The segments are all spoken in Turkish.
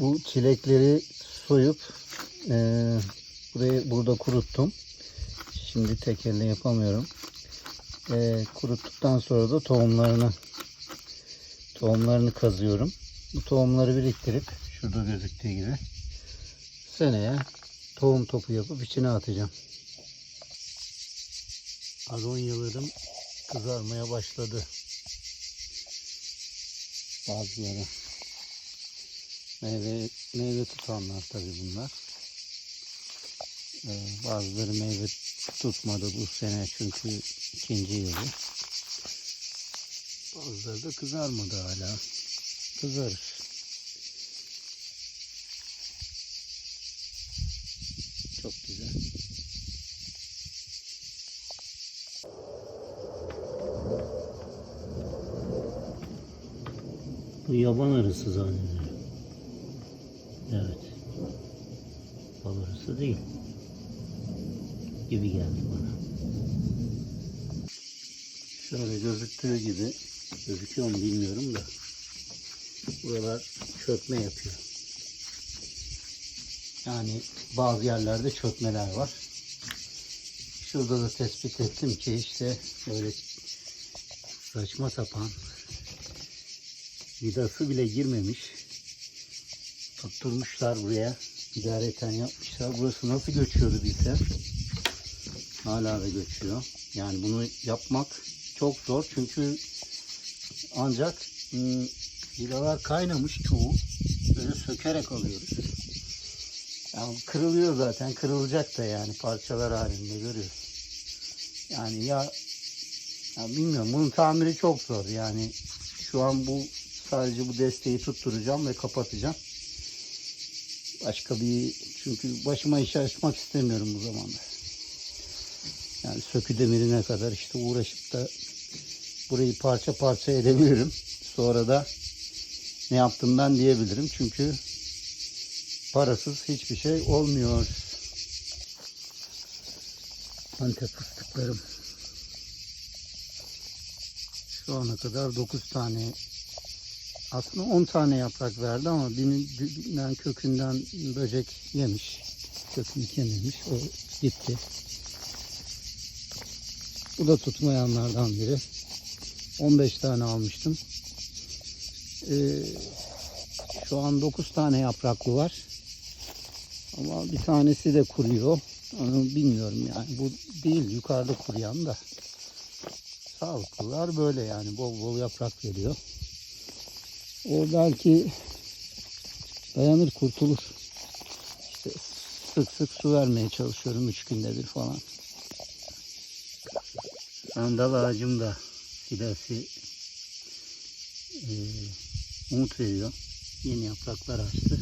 Bu çilekleri soyup eee burayı burada kuruttum. Şimdi tek elle yapamıyorum. Eee, kuruttuktan sonra da tohumlarını tohumlarını kazıyorum. Bu tohumları biriktirip şurada gözüktüğü gibi seneye tohum topu yapıp içine atacağım. Agonyalarım kızarmaya başladı. Bazıları meyve meyve tutanlar tabii bunlar. Ee, bazıları meyve tutmadı bu sene çünkü ikinci yılı. Bazıları da kızarmadı hala. Kızarır. Çok güzel. Bu yaban arısı zannediyorum. Bal arısı değil. Gibi geldi bana. Şöyle gözüktüğü gibi gözüküyor mu bilmiyorum da buralar çökme yapıyor. Yani bazı yerlerde çökmeler var. Şurada da tespit ettim ki işte böyle saçma sapan vidası bile girmemiş. Tutturmuşlar buraya. İdareten yapmışlar. Burası nasıl göçüyordu bilsem. Hala da göçüyor. Yani bunu yapmak çok zor. Çünkü ancak ım, vidalar kaynamış çoğu. Böyle sökerek alıyoruz. Yani kırılıyor zaten. Kırılacak da yani parçalar halinde görüyoruz. Yani ya, ya bilmiyorum. Bunun tamiri çok zor. Yani şu an bu sadece bu desteği tutturacağım ve kapatacağım. Başka bir çünkü başıma iş açmak istemiyorum bu zamanda. Yani sökü demirine kadar işte uğraşıp da burayı parça parça edebilirim. Sonra da ne yaptım ben diyebilirim. Çünkü parasız hiçbir şey olmuyor. Antep fıstıklarım. Şu ana kadar 9 tane aslında 10 tane yaprak verdi ama birinden kökünden böcek yemiş. Kökünü yememiş. O gitti. Bu da tutmayanlardan biri. 15 tane almıştım. Ee, şu an 9 tane yapraklı var. Ama bir tanesi de kuruyor. Onu bilmiyorum yani. Bu değil yukarıda kuruyan da. Sağlıklılar böyle yani bol bol yaprak veriyor. O belki dayanır kurtulur. İşte sık sık su vermeye çalışıyorum üç günde bir falan. Sandal ağacım da fidesi e, umut veriyor. Yeni yapraklar açtı.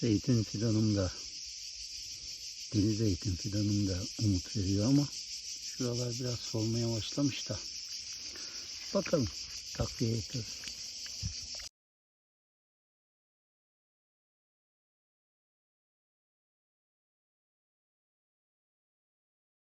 Zeytin fidanım da deli zeytin fidanım da umut veriyor ama şuralar biraz solmaya başlamış da bakalım takviye yapıyoruz.